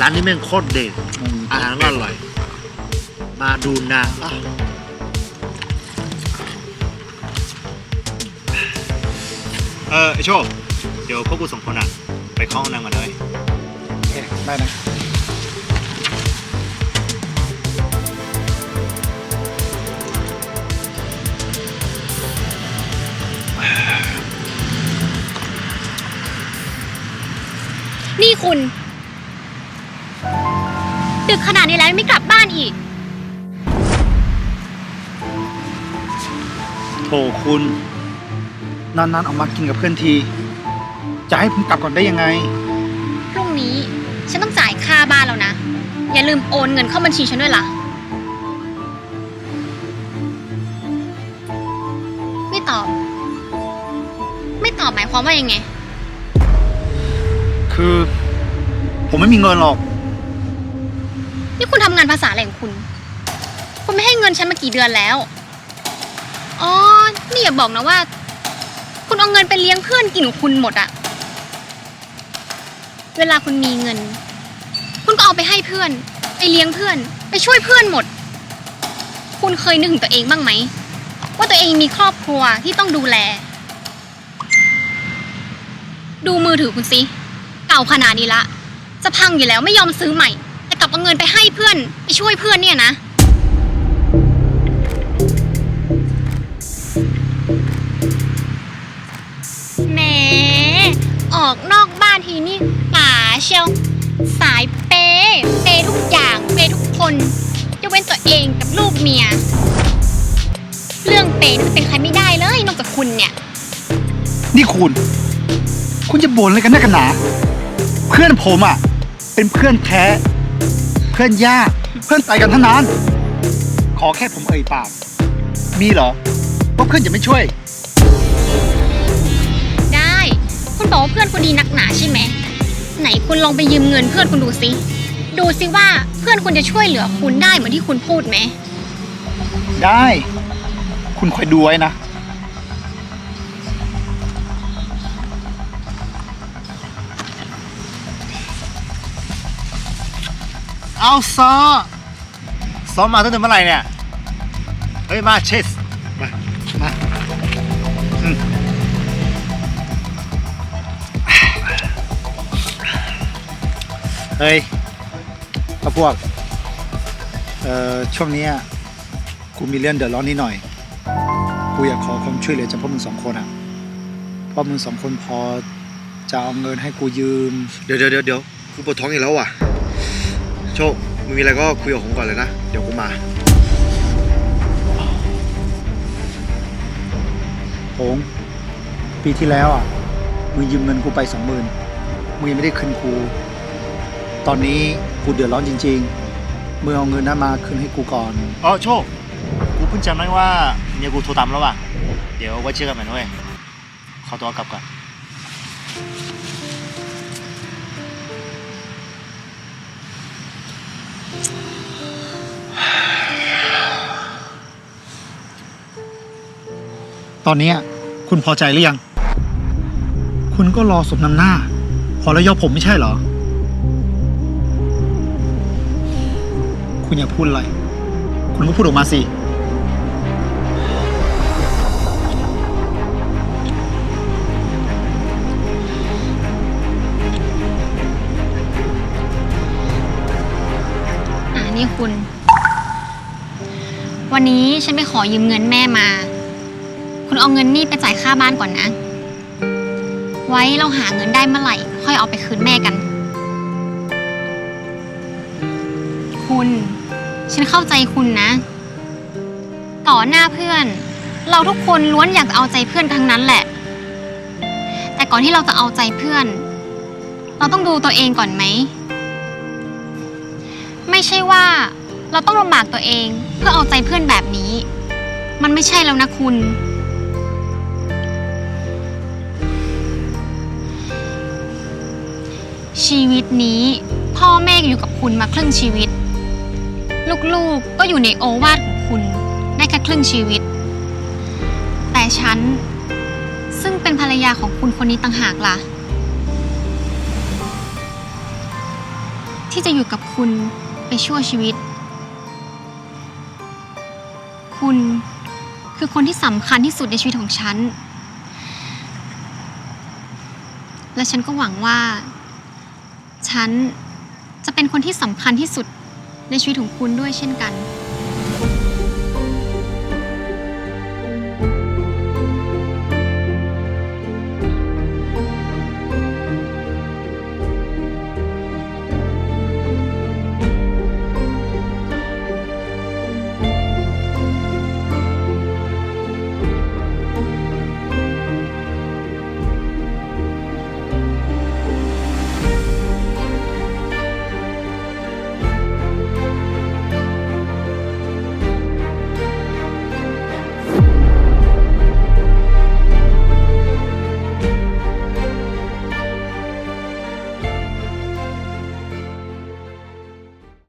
ร้านนี้แม่งโคตรเด็ดอาหารก็อร่อย มาดูนะอะเออไอโชคเดี๋ยวพวกกูสองคนอะ ไปเข้าห้องน้ำกันเลยโอเคได้นะ นี่คุณ ดึกขนาดนี้แล้วยังไม่กลับบ้านอีก โถคุณ นานๆออกมากินกับเพื่อนที จะให้ผมกลับก่อนได้ยังไง พรุ่งนี้ฉันต้องจ่ายค่าบ้านแล้วนะ อย่าลืมโอนเงินเข้าบัญชีฉันด้วยล่ะ ไม่ตอบ ไม่ตอบหมายความว่ายังไง คือ ผมไม่มีเงินหรอก นี่คุณทำงานภาษาอะไรของคุณ คุณไม่ให้เงินฉันมากี่เดือนแล้ว อ๋อ นี่อย่าบอกนะว่า คุณเอาเงินไปเลี้ยงเพื่อนกินของคุณหมดอะเวลาคุณมีเงิน คุณก็เอาไปให้เพื่อน ไปเลี้ยงเพื่อน ไปช่วยเพื่อนหมด คุณเคยนึกถึงตัวเองบ้างไหม ว่าตัวเองมีครอบครัวที่ต้องดูแล ดูมือถือคุณสิ เก่าขนาดนี้ละ จะพังอยู่แล้วไม่ยอมซื้อใหม่ กลับเอาเงินไปให้เพื่อนไปช่วยเพื่อนเนี่ยนะ แหม ออกนอกบ้านทีนี่ป่าเชียว สายเปย์เปย์ทุกอย่างเปย์ทุกคนยกเว้นตัวเองกับลูกเมีย เรื่องเปย์นี่เป็นใครไม่ได้เลย นอกจากคุณเนี่ย นี่คุณ คุณจะบ่นอะไรกันนักกันหนา เพื่อนผมอะ เป็นเพื่อนแท้ พื่อนยากเพื่อนตายกันทั้งนั้น ขอแค่ผมเอ่ยปาก มีเหรอว่าเพื่อนจะไม่ช่วย ได้ คุณบอกว่าเพื่อนคุณดีนักหนาใช่ไหม ไหนคุณลองไปยืมเงินเพื่อนคุณดูสิ ดูสิว่าเพื่อนคุณจะช่วยเหลือคุณได้เหมือนที่คุณพูดไหม ได้ คุณคอยดูไว้นะ เอาซอซ้อมมาตั้งแต่เมื่อไหร่เนี่ย เฮ้ย มาเชส มา มาอืมเฮ้ยพวกพวก เอ่อ ช่วงเนี้ยกูมีเรื่องเดือดร้อนนิดหน่อย กูอยากขอความช่วยเหลือจากพวกมึงสองคนอะพราะมึงสองคนพอจะเอาเงินให้กูยืม เดี๋ยวเดี๋ยวเดี๋ยวเดี๋ยวกูปวดท้องอีกแล้วว่ะ โชคมึงมีอะไรก็คุยกับผมก่อนเลยนะ เดี๋ยวกูมาโหงปีที่แล้วอะ มึงยืมเงินกูไปสองหมื่นมึงยังไม่ได้คืนกู ตอนนี้กูเดือดร้อนจริงๆ มึงเอาเงินนั้นมาคืนให้กูก่อน อ๋อโชค กูเพิ่งจำได้ว่าเมียกูโทรตามแล้วว่ะ เดี๋ยวไว้เจอกันใหม่นะเว้ยขอตัวกลับก่อน ตอนนี้คุณพอใจหรือยัง คุณก็รอสมน้ำหน้า พอแล้วยอผมไม่ใช่เหรอ คุณอยากพูดอะไร คุณก็พูดออกมาสิ คุณ วันนี้ฉันไปขอยืมเงินแม่มา คุณเอาเงินนี่ไปจ่ายค่าบ้านก่อนนะ ไว้เราหาเงินได้เมื่อไหร่ ค่อยเอาไปคืนแม่กัน คุณ ฉันเข้าใจคุณนะ ต่อหน้าเพื่อน เราทุกคนล้วนอยากเอาใจเพื่อนทั้งนั้นแหละ แต่ก่อนที่เราจะเอาใจเพื่อน เราต้องดูตัวเองก่อนไหม ไม่ใช่ว่าเราต้องลำบากตัวเอง เพื่อเอาใจเพื่อนแบบนี้ มันไม่ใช่แล้วนะคุณ ชีวิตนี้พ่อแม่อยู่กับคุณมาครึ่งชีวิต ลูกๆก็อยู่ในโอวาทของคุณ ได้แค่ครึ่งชีวิต แต่ฉัน ซึ่งเป็นภรรยาของคุณคนนี้ต่างหากล่ะ ที่จะอยู่กับคุณ ไปชั่วชีวิต คุณคือคนที่สำคัญที่สุดในชีวิตของฉัน และฉันก็หวังว่า ฉันจะเป็นคนที่สำคัญที่สุดในชีวิตของคุณด้วยเช่นกัน